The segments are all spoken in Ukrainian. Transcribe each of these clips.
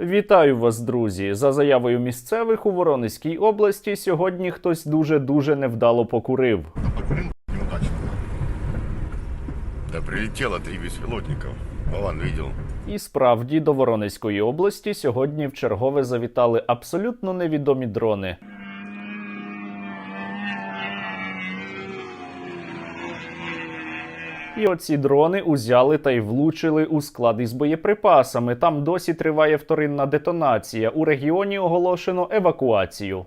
Вітаю вас, друзі! За заявою місцевих у Воронезькій області сьогодні хтось дуже дуже невдало покурив. Покурил неудачно. Та прилетело три беспилотников. Вован видел. І справді до Воронезької області сьогодні в чергове завітали абсолютно невідомі дрони. І оці дрони узяли та й влучили у склад із боєприпасами. Там досі триває вторинна детонація. У регіоні оголошено евакуацію.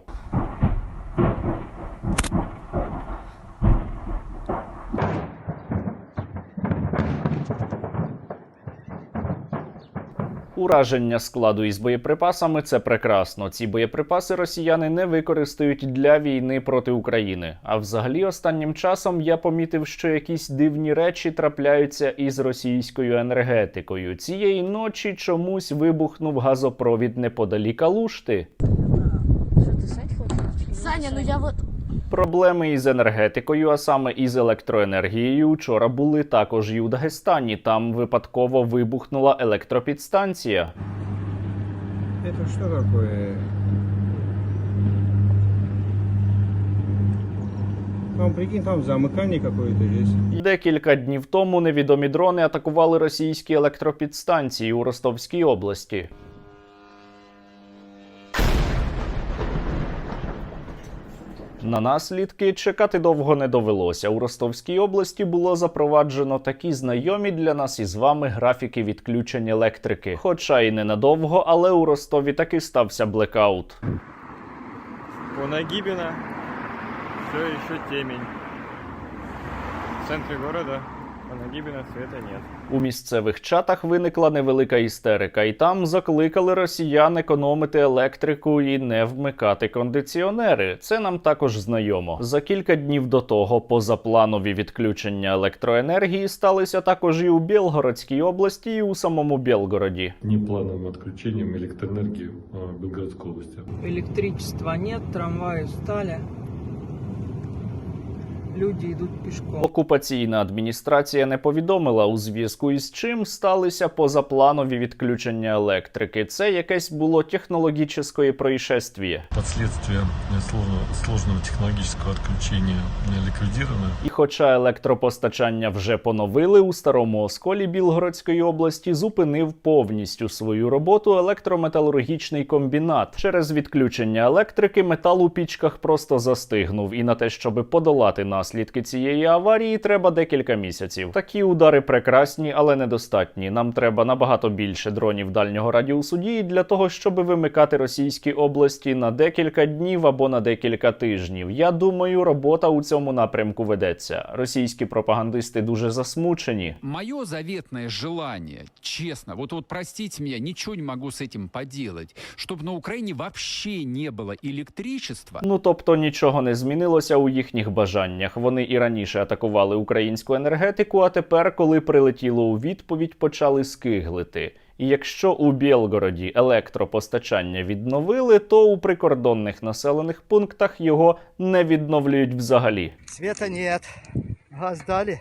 Ураження складу із боєприпасами це прекрасно. Ці боєприпаси росіяни не використають для війни проти України. А взагалі, останнім часом я помітив, що якісь дивні речі трапляються із російською енергетикою. Цієї ночі чомусь вибухнув газопровід неподалік Алушти. Саня, ну я вот Проблеми із енергетикою, а саме із електроенергією, вчора були також і у Дагестані. Там випадково вибухнула електропідстанція. Это что такое? Там, прикинь, там замыкание какое-то есть. Декілька днів тому невідомі дрони атакували російські електропідстанції у Ростовській області. На наслідки чекати довго не довелося. У Ростовській області було запроваджено такі знайомі для нас із вами графіки відключень електрики. Хоча і ненадовго, але у Ростові таки стався блекаут. По Нагибина все ще темінь. В центрі города по Нагибина света нет. У місцевих чатах виникла невелика істерика, і там закликали росіян економити електрику і не вмикати кондиціонери. Це нам також знайомо. За кілька днів до того позапланові відключення електроенергії сталися також і у Білгородській області, і у самому Білгороді. неплановым отключением электроэнергии в Белгородской области. Электричества нет, трамваи встали. Люди идут пешком. Окупаційна адміністрація не повідомила у зв'язку із чим сталися позапланові відключення електрики. Це якесь було технологічне происшествие. Последствия э, сложно- сложного технологического отключения э, ликвидированы. І хоча електропостачання вже поновили, у старому осколі Білгородської області зупинив повністю свою роботу електрометалургічний комбінат. Через відключення електрики метал у пічках просто застигнув. І на те, щоб подолати наслідки цієї аварії, треба декілька місяців. Такі удари прекрасні, але недостатні. Нам треба набагато більше дронів дальнього радіусу дії для того, щоб вимикати російські області на декілька днів або на декілька тижнів. Я думаю, робота у цьому напрямку ведеться. Російські пропагандисти дуже засмучені. Мое заветное желание, честно, вот, вот простите меня, ничего не могу с этим поделать, чтобы на Украине вообще не было электричества, Ну тобто нічого не змінилося у їхніх бажаннях. Вони і раніше атакували українську енергетику, а тепер, коли прилетіло у відповідь, почали скиглити. І якщо у Білгороді електропостачання відновили, то у прикордонних населених пунктах його не відновлюють взагалі. Світа нет. Газ дали.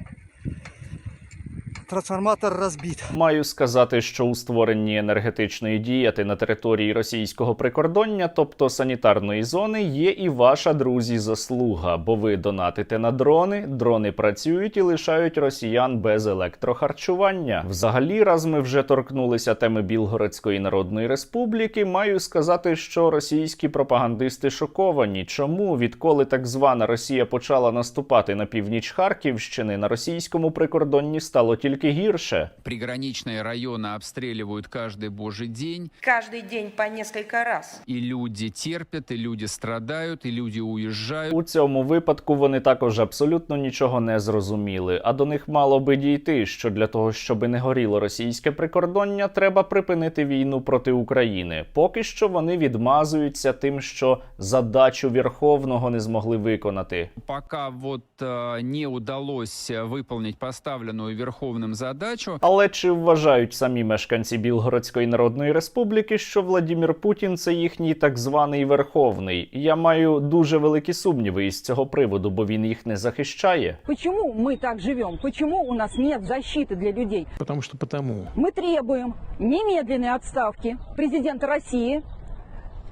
Трансформатор разбит. Маю сказати, що у створенні енергетичної діяти на території російського прикордоння, тобто санітарної зони, є і ваша друзі заслуга, бо ви донатите на дрони, дрони працюють і лишають росіян без електрохарчування. Взагалі, раз ми вже торкнулися теми Білгородської Народної Республіки, маю сказати, що російські пропагандисти шоковані. Чому відколи так звана Росія почала наступати на північ Харківщини, на російському прикордонні стало тільки гірше. приграничные районы обстреливают каждый божий день, Каждый день по несколько раз. и люди терпят, и люди страдают, и люди уезжают. У цьому випадку вони також абсолютно нічого не зрозуміли. А до них мало би дійти, що для того, щоб не горіло російське прикордоння, треба припинити війну проти України. Поки що вони відмазуються тим, що задачу Верховного не змогли виконати. Пока вот э, не удалось э, выполнить поставленную Верховным нам задачу. Але чи вважають самі мешканці Білгородської Народної Республіки, що Владімір Путін це їхній так званий верховний? Я маю дуже великі сумніви із цього приводу, бо він їх не захищає. Почему мы так живем? Почему у нас нет защиты для людей? Потому что потому. Мы требуем немедленной отставки президента России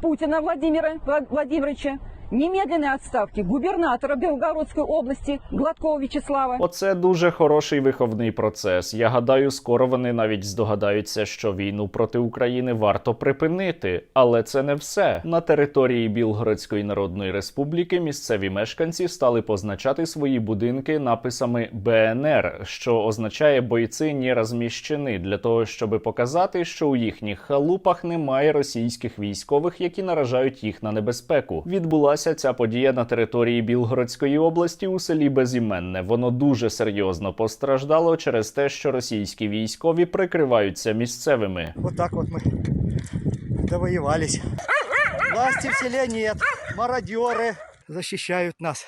Путина Владимира Вла- Владимировича, немедленной отставки губернатора Белгородской области Гладкова Вячеслава. Оце дуже хороший виховний процес. Я гадаю, скоро вони навіть здогадаються, що війну проти України варто припинити. Але це не все. На території Білгородської Народної Республіки місцеві мешканці стали позначати свої будинки написами БНР, що означає бойці не розміщені, для того, щоб показати, що у їхніх халупах немає російських військових, які наражають їх на небезпеку. Відбулася ця подія на території Білгородської області у селі Безіменне. Воно дуже серйозно постраждало через те, що російські військові прикриваються місцевими. Отак, от, от ми довоювалися. Власті в селі нет. мародери захищають нас.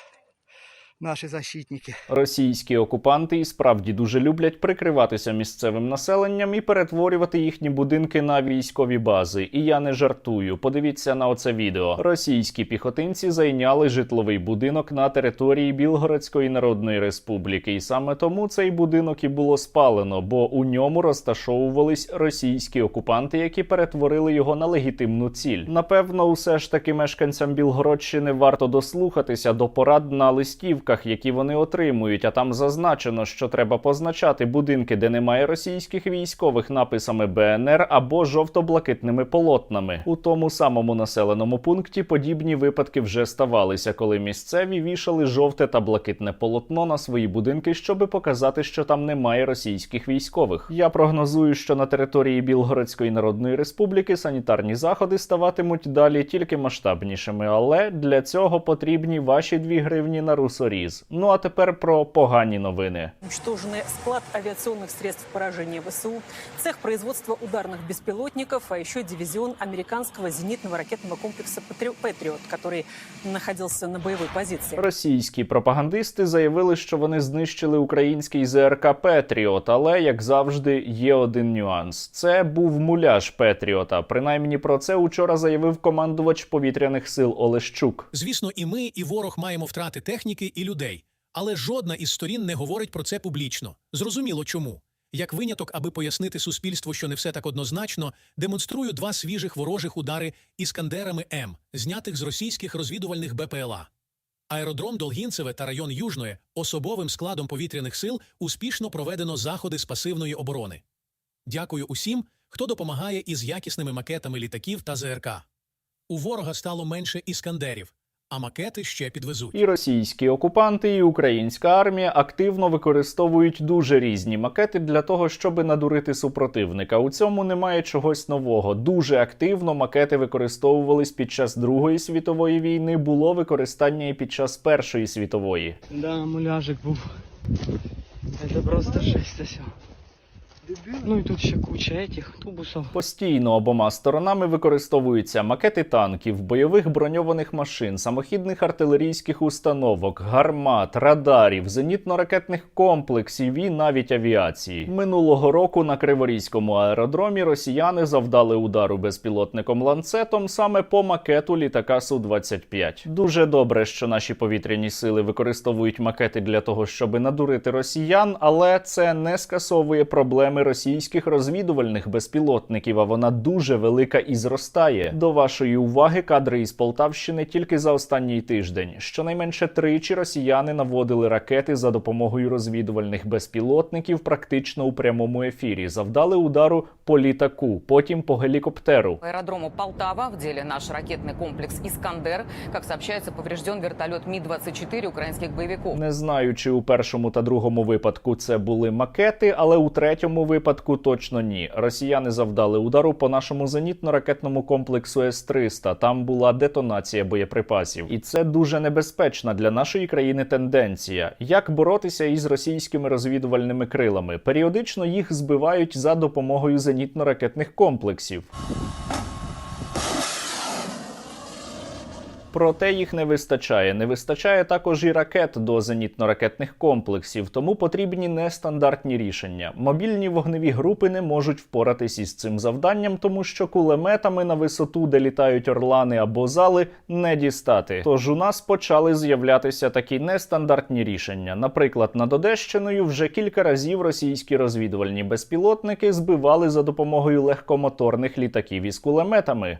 Наши защитники. Російські окупанти і справді дуже люблять прикриватися місцевим населенням і перетворювати їхні будинки на військові бази. І я не жартую. Подивіться на оце відео. Російські піхотинці зайняли житловий будинок на території Білгородської Народної Республіки, і саме тому цей будинок і було спалено, бо у ньому розташовувались російські окупанти, які перетворили його на легітимну ціль. Напевно, усе ж таки мешканцям Білгородщини варто дослухатися до порад на листівках, які вони отримують. А там зазначено, що треба позначати будинки, де немає російських військових, написами БНР або жовто-блакитними полотнами. У тому самому населеному пункті подібні випадки вже ставалися, коли місцеві вішали жовте та блакитне полотно на свої будинки, щоби показати, що там немає російських військових. Я прогнозую, що на території Білгородської Народної Республіки санітарні заходи ставатимуть далі тільки масштабнішими, але для цього потрібні ваші дві гривні на русоріз. Ну а тепер про погані новини. Уничтожены склад авиационных средств поражения ВСУ, цех производства ударных беспилотников, а еще дивизион американского зенитного ракетного комплекса «Патри- «Патриот», который находился на боевой позиции. Російські пропагандисти заявили, що вони знищили український ЗРК Петріот, але як завжди, є один нюанс: це був муляж Петріота. Принаймні про це учора заявив командувач повітряних сил Олещук. Звісно, і ми, і ворог маємо втрати техніки і людей. Але жодна із сторін не говорить про це публічно. Зрозуміло чому. Як виняток, аби пояснити суспільству, що не все так однозначно, демонструю два свіжих ворожих удари іскандерами М, знятих з російських розвідувальних БПЛА. Аеродром Долгінцеве та район Южної особовим складом повітряних сил успішно проведено заходи з пасивної оборони. Дякую усім, хто допомагає із якісними макетами літаків та ЗРК. У ворога стало менше іскандерів, а макети ще підвезуть. І російські окупанти, і українська армія активно використовують дуже різні макети для того, щоб надурити супротивника. У цьому немає чогось нового. Дуже активно макети використовувались під час Другої світової війни. Було використання і під час Першої світової. Да, муляжик був. Это просто жесть. Ну и тут ще куча этих тубусов. Постійно обома сторонами використовуються макети танків, бойових броньованих машин, самохідних артилерійських установок, гармат, радарів, зенітно-ракетних комплексів і навіть авіації. Минулого року на Криворізькому аеродромі росіяни завдали удару безпілотником ланцетом саме по макету літака Су-25. Дуже добре, що наші повітряні сили використовують макети для того, щоб надурити росіян, але це не скасовує проблеми російських розвідувальних безпілотників, а вона дуже велика і зростає. До вашої уваги кадри із Полтавщини тільки за останній тиждень. Щонайменше тричі росіяни наводили ракети за допомогою розвідувальних безпілотників практично у прямому ефірі. Завдали удару по літаку, потім по гелікоптеру. Аэродрому Полтава в деле наш ракетный комплекс «Искандер». Как сообщается, поврежден вертолет Ми-24 украинских боевиков. Не знаю, чи у першому та другому випадку це були макети, але у третьому випадку точно ні. Росіяни завдали удару по нашому зенітно-ракетному комплексу С-300. Там була детонація боєприпасів, і це дуже небезпечна для нашої країни тенденція. Як боротися із російськими розвідувальними крилами? Періодично їх збивають за допомогою зенітно-ракетних комплексів. Проте їх не вистачає. Не вистачає також і ракет до зенітно-ракетних комплексів, тому потрібні нестандартні рішення. Мобільні вогневі групи не можуть впоратись із цим завданням, тому що кулеметами на висоту, де літають орлани або зали, не дістати. Тож у нас почали з'являтися такі нестандартні рішення. Наприклад, над Одещиною вже кілька разів російські розвідувальні безпілотники збивали за допомогою легкомоторних літаків із кулеметами.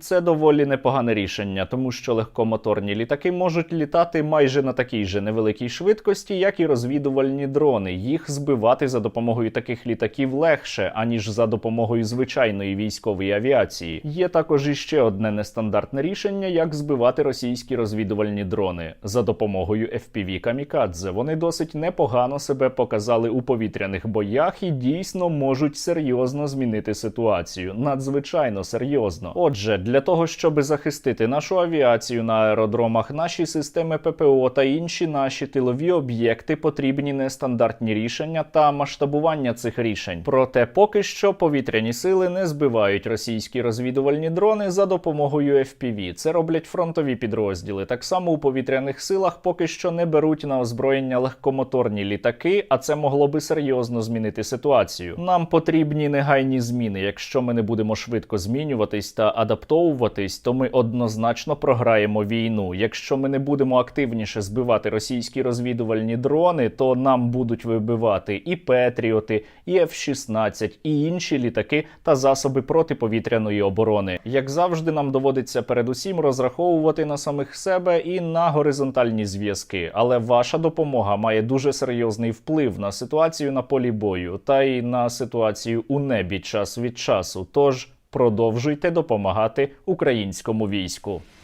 Це доволі непогане рішення, тому що легкомоторні літаки можуть літати майже на такій же невеликій швидкості, як і розвідувальні дрони. Їх збивати за допомогою таких літаків легше, аніж за допомогою звичайної військової авіації. Є також іще одне нестандартне рішення, як збивати російські розвідувальні дрони за допомогою FPV камікадзе. Вони досить непогано себе показали у повітряних боях і дійсно можуть серйозно змінити ситуацію. Надзвичайно серйозно. Отже, для того, щоб захистити нашу авіацію на аеродромах, наші системи ППО та інші наші тилові об'єкти, потрібні нестандартні рішення та масштабування цих рішень. Проте поки що повітряні сили не збивають російські розвідувальні дрони за допомогою FPV. Це роблять фронтові підрозділи. Так само у повітряних силах поки що не беруть на озброєння легкомоторні літаки, а це могло би серйозно змінити ситуацію. Нам потрібні негайні зміни. Якщо ми не будемо швидко змінюватись та адаптовуватись, то ми однозначно програємо війну. Якщо ми не будемо активніше збивати російські розвідувальні дрони, то нам будуть вибивати і Петріоти, і F-16, і інші літаки та засоби протиповітряної оборони. Як завжди, нам доводиться передусім розраховувати на самих себе і на горизонтальні зв'язки. Але ваша допомога має дуже серйозний вплив на ситуацію на полі бою та й на ситуацію у небі час від часу. Тож продовжуйте допомагати українському війську.